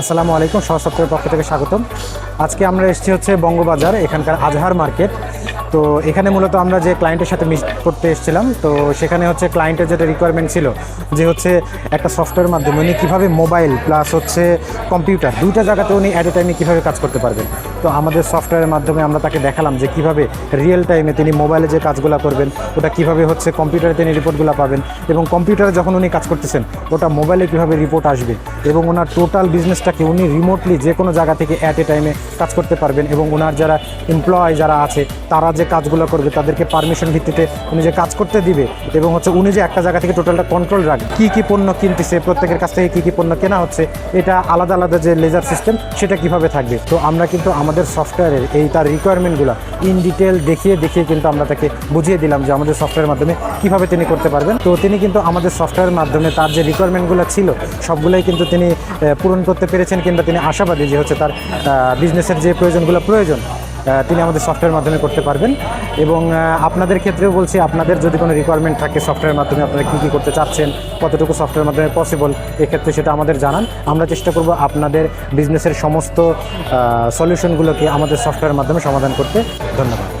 আসসালামু আলাইকুম সহসত্তরের পক্ষ থেকে স্বাগতম। আজকে আমরা এসেছি হচ্ছে বঙ্গবাজার এখানকার আজহার মার্কেট। তো এখানে মূলত আমরা যে ক্লায়েন্টের সাথে মিট করতে এসেছিলাম, তো সেখানে হচ্ছে ক্লায়েন্টের যেটা রিকোয়ারমেন্ট ছিল যে হচ্ছে একটা সফটওয়্যার মাধ্যমে উনি কীভাবে মোবাইল প্লাস হচ্ছে কম্পিউটার দুইটা জায়গাতে উনি অ্যাট এ টাইমে কীভাবে কাজ করতে পারবেন। তো আমাদের সফটওয়্যারের মাধ্যমে আমরা তাকে দেখালাম যে কীভাবে রিয়েল টাইমে তিনি মোবাইলে যে কাজগুলো করবেন, ওটা কীভাবে হচ্ছে কম্পিউটারে তিনি রিপোর্টগুলো পাবেন এবং কম্পিউটারে যখন উনি কাজ করতেছেন, ওটা মোবাইলে কীভাবে রিপোর্ট আসবে এবং ওনার টোটাল বিজনেসটাকে উনি রিমোটলি যে কোনো জায়গা থেকে অ্যাট এ টাইমে কাজ করতে পারবেন এবং ওনার যারা এমপ্লয় যারা আছে, তারা যে কাজগুলো করবে, তাদেরকে পারমিশন ভিত্তিতে উনি যে কাজ করতে দিবে এবং হচ্ছে উনি যে একটা জায়গা থেকে টোটালটা কন্ট্রোল রাখবে, কী কী পণ্য কিনতেছে, প্রত্যেকের কাছ থেকে কী কী পণ্য কেনা হচ্ছে, এটা আলাদা আলাদা যে লেজার সিস্টেম সেটা কীভাবে থাকবে? তো আমরা কিন্তু আমাদের সফটওয়্যারের এই তার রিকোয়ারমেন্টগুলো ইন ডিটেল দেখিয়ে দেখিয়ে কিন্তু আমরা তাকে বুঝিয়ে দিলাম যে আমাদের সফটওয়্যারের মাধ্যমে কীভাবে তিনি করতে পারবেন। তো তিনি কিন্তু আমাদের সফটওয়্যারের মাধ্যমে তার যে রিকোয়ারমেন্টগুলো ছিল, সবগুলোই কিন্তু তিনি পূরণ করতে পেরেছেন কিংবা তিনি আশাবাদী যে হচ্ছে তার বিজনেসের যে প্রয়োজনগুলো প্রয়োজন তিনি আমাদের সফটওয়্যার মাধ্যমে করতে পারবেন। এবং আপনাদের ক্ষেত্রেও বলছি, আপনাদের যদি কোনো রিকোয়ারমেন্ট থাকে সফটওয়্যার মাধ্যমে আপনারা কী কী করতে চাচ্ছেন, কতটুকু সফটওয়্যার মাধ্যমে পসিবল এক্ষেত্রে সেটা আমাদের জানান। আমরা চেষ্টা করব আপনাদের বিজনেসের সমস্ত সলিউশনগুলোকে আমাদের সফটওয়্যার মাধ্যমে সমাধান করতে। ধন্যবাদ।